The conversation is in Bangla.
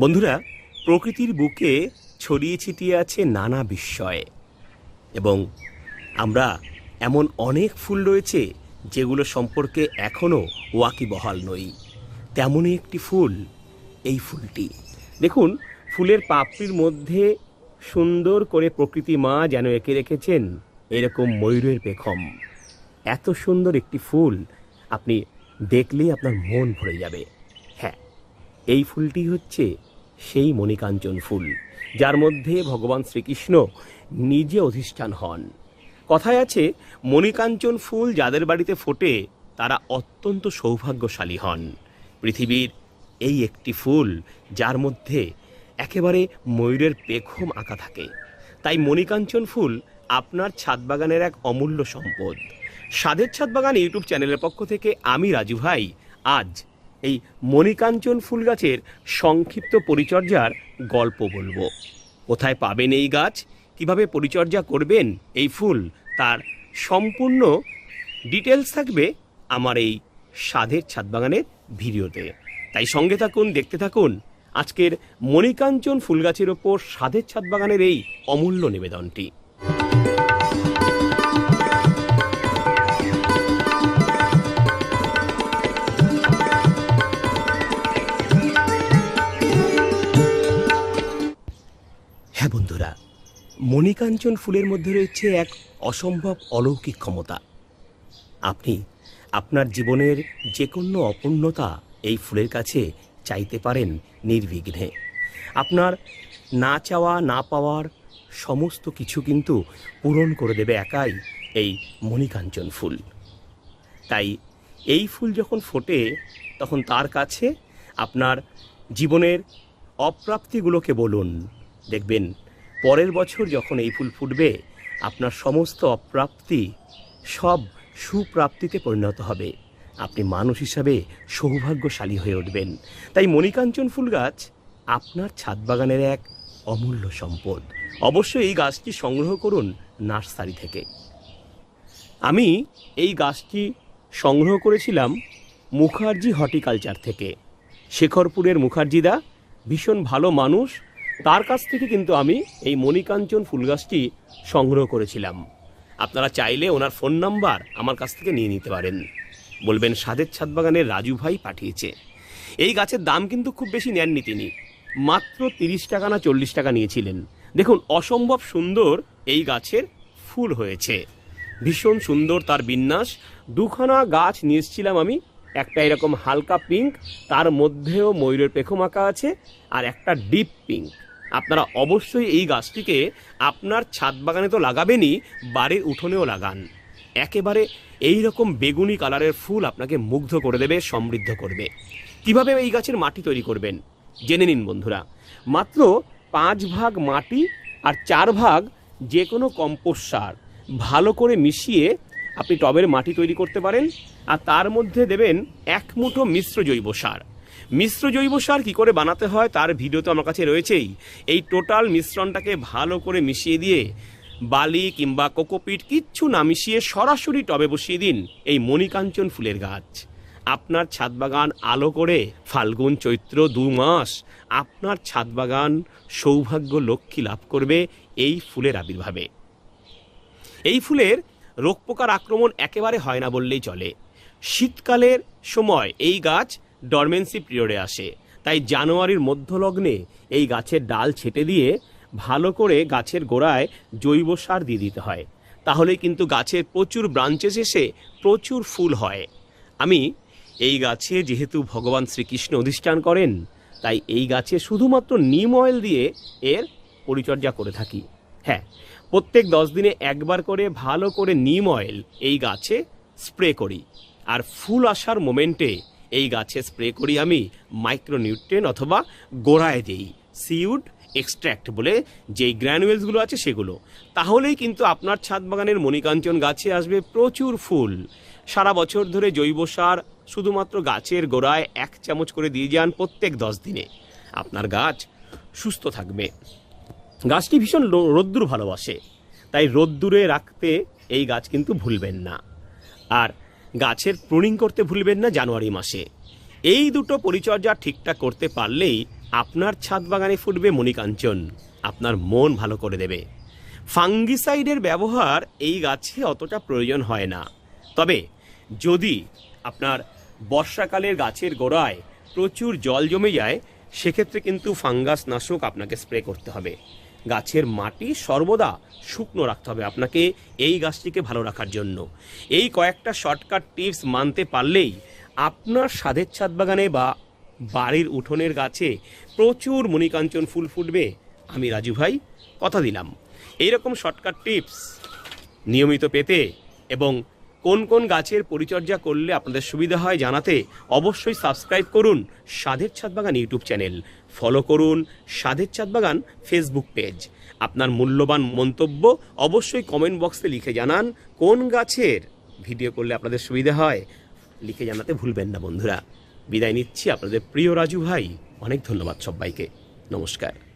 বন্ধুরা, প্রকৃতির বুকে ছড়িয়ে ছিটিয়ে আছে নানা বিস্ময়। এবং আমরা এমন অনেক ফুল রয়েছে যেগুলো সম্পর্কে এখনও ওয়াকিবহাল নই। তেমনই একটি ফুল, এই ফুলটি। দেখুন, ফুলের পাপড়ির মধ্যে সুন্দর করে প্রকৃতি মা যেন এঁকে রেখেছেন এরকম ময়ূরের পেখম। এত সুন্দর একটি ফুল আপনি দেখলেই আপনার মন ভরে যাবে। হ্যাঁ এই ফুলটি হচ্ছে সেই মণিকাঞ্চন ফুল, যার মধ্যে ভগবান শ্রীকৃষ্ণ নিজে অধিষ্ঠান হন। কথায় আছে, মণিকাঞ্চন ফুল যাদের বাড়িতে ফোটে, তারা অত্যন্ত সৌভাগ্যশালী হন। পৃথিবীর এই একটি ফুল, যার মধ্যে একেবারে ময়ূরের পেখম আঁকা থাকে। তাই মণিকাঞ্চন ফুল আপনার ছাদ বাগানের এক অমূল্য সম্পদ। স্বাদের ছাদ বাগান ইউটিউব চ্যানেলের পক্ষ থেকে আমি রাজু ভাই, আজ এই মণিকাঞ্চন ফুল গাছের সংক্ষিপ্ত পরিচর্যার গল্প বলব। কোথায় পাবেন এই গাছ? কীভাবে পরিচর্যা করবেন এই ফুল? তার সম্পূর্ণ ডিটেলস থাকবে আমার এই সাধের ছাদ বাগানের ভিডিওতে। তাই সঙ্গে থাকুন, দেখতে থাকুন। আজকের মণিকাঞ্চন ফুল গাছের ওপর সাধের ছাদ বাগানের এই অমূল্য নিবেদনটি। হ্যাঁ বন্ধুরা, মণিকাঞ্চন ফুলের মধ্যে রয়েছে এক অসম্ভব অলৌকিক ক্ষমতা। আপনি আপনার জীবনের যে কোনো অপূর্ণতা এই ফুলের কাছে চাইতে পারেন নির্বিঘ্নে। আপনার না চাওয়া, না পাওয়ার সমস্ত কিছু কিন্তু পূরণ করে দেবে একাই এই মণিকাঞ্চন ফুল। তাই এই ফুল যখন ফোটে, তখন তার কাছে আপনার জীবনের অপ্রাপ্তিগুলোকে বলুন দেখবেন, পরের বছর যখন এই ফুল ফুটবে, আপনার সমস্ত অপ্রাপ্তি সব সুপ্রাপ্তিতে পরিণত হবে। আপনি মানুষ হিসাবে সৌভাগ্যশালী হয়ে উঠবেন। তাই মণিকাঞ্চন ফুল গাছ আপনার ছাদ বাগানের এক অমূল্য সম্পদ। অবশ্যই এই গাছটি সংগ্রহ করুন নার্সারি থেকে। আমি এই গাছটি সংগ্রহ করেছিলাম মুখার্জি হর্টিকালচার থেকে। শেখরপুরের মুখার্জিদা, ভীষণ ভালো মানুষ তার কাছ থেকে কিন্তু আমি এই মণিকাঞ্চন ফুল গাছটি সংগ্রহ করেছিলাম। আপনারা চাইলে ওনার ফোন নাম্বার আমার কাছ থেকে নিয়ে নিতে পারেন। বলবেন সাদের ছাদ বাগানের রাজু ভাই পাঠিয়েছে। এই গাছের দাম কিন্তু খুব বেশি নেননি তিনি। মাত্র তিরিশ টাকা না চল্লিশ টাকা নিয়েছিলেন। দেখুন, অসম্ভব সুন্দর এই গাছের ফুল হয়েছে। ভীষণ সুন্দর তার বিন্যাস। দুখানা গাছ নিয়ে এসেছিলাম আমি। একটা এরকম হালকা পিঙ্ক, তার মধ্যেও ময়ূরের পেখম আঁকা আছে, আর একটা ডিপ পিঙ্ক। আপনারা অবশ্যই এই গাছটিকে আপনার ছাদ বাগানে তো লাগাবেনই, বাড়ির উঠোনেও লাগান। একেবারে এই রকম বেগুনি কালারের ফুল আপনাকে মুগ্ধ করে দেবে, সমৃদ্ধ করবে। কীভাবে এই গাছের মাটি তৈরি করবেন? জেনে নিন বন্ধুরা। মাত্র পাঁচ ভাগ মাটি আর চার ভাগ যে কোনো কম্পোস্ট সার। ভালো করে মিশিয়ে আপনি টবের মাটি তৈরি করতে পারেন, আর তার মধ্যে দেবেন এক মুঠো মিশ্র জৈব সার। মিশ্র জৈব সার কী করে বানাতে হয় তার ভিডিও তো আমার কাছে রয়েছেই। এই টোটাল মিশ্রণটাকে ভালো করে মিশিয়ে দিয়ে বালি কিংবা কোকোপিট কিচ্ছু না মিশিয়ে সরাসরি টবে বসিয়ে দিন এই মণিকাঞ্চন ফুলের গাছ। আপনার ছাদ বাগান আলো করে ফাল্গুন, চৈত্র দু মাস আপনার ছাদ বাগান সৌভাগ্য লক্ষ্মী লাভ করবে এই ফুলের আবির্ভাবে। এই ফুলের রোগ পোকার আক্রমণ একেবারে হয় না বললেই চলে। শীতকালের সময় এই গাছ ডরমেন্সি পিরিয়ডে আসে। তাই জানুয়ারির মধ্যলগ্নে এই গাছের ডাল ছেটে দিয়ে ভালো করে গাছের গোড়ায় জৈব সার দিয়ে দিতে হয়। তাহলে কিন্তু গাছের প্রচুর ব্রাঞ্চেস এসে প্রচুর ফুল হয়। আমি এই গাছে যেহেতু ভগবান শ্রীকৃষ্ণ অধিষ্ঠান করেন, তাই এই গাছে শুধুমাত্র নিম অয়েল দিয়ে এর পরিচর্যা করে থাকি। হ্যাঁ প্রত্যেক দশ দিনে একবার করে ভালো করে নিম অয়েল এই গাছে স্প্রে করি। আর ফুল আসার মোমেন্টে এই গাছে স্প্রে করি আমি মাইক্রোনিউট্রেন অথবা গোড়ায় দিই সিউড এক্সট্র্যাক্ট বলে যেই গ্র্যানুয়েলসগুলো আছে সেগুলো। তাহলেই কিন্তু আপনার ছাদ বাগানের মণিকাঞ্চন গাছে আসবে প্রচুর ফুল। সারা বছর ধরে জৈব সার শুধুমাত্র গাছের গোড়ায় এক চামচ করে দিয়ে যান প্রত্যেক দশ দিনে। আপনার গাছ সুস্থ থাকবে। গাছটি ভীষণ রোদ্দুর ভালোবাসে। তাই রোদ্দুরে রাখতে এই গাছ কিন্তু ভুলবেন না। আর গাছের প্রুনিং করতে ভুলবেন না জানুয়ারি মাসে। এই দুটো পরিচর্যা ঠিকঠাক করতে পারলেই আপনার ছাদ বাগানে ফুটবে মণিকাঞ্চন। আপনার মন ভালো করে দেবে। ফাঙ্গিসাইডের ব্যবহার এই গাছে অতটা প্রয়োজন হয় না। তবে যদি আপনার বর্ষাকালের গাছের গোড়ায় প্রচুর জল জমে যায়, সেক্ষেত্রে কিন্তু ফাঙ্গাস নাশক আপনাকে স্প্রে করতে হবে। গাছের মাটি সর্বদা শুকনো রাখতে হবে আপনাকে এই গাছটিকে ভালো রাখার জন্য। এই কয়েকটা শর্টকাট টিপস মানতে পারলেই আপনার স্বাদের ছাদ বাগানে বা বাড়ির উঠোনের গাছে প্রচুর মণিকাঞ্চন ফুল ফুটবে। আমি রাজু ভাই, কথা দিলাম। এইরকম শর্টকাট টিপস নিয়মিত পেতে এবং কোন কোন গাছের পরিচর্যা করলে আপনাদের সুবিধা হয় জানাতে অবশ্যই সাবস্ক্রাইব করুন স্বাদের ছাদ বাগান ইউটিউব চ্যানেল। ফলো করুন স্বাদের ছাদ বাগান ফেসবুক পেজ। আপনার মূল্যবান মন্তব্য অবশ্যই কমেন্ট বক্সে লিখে জানান কোন গাছের ভিডিও করলে আপনাদের সুবিধা হয়। লিখে জানাতে ভুলবেন না বন্ধুরা। বিদায় নিচ্ছি আপনাদের প্রিয় রাজু ভাই। অনেক ধন্যবাদ সবাইকে। নমস্কার।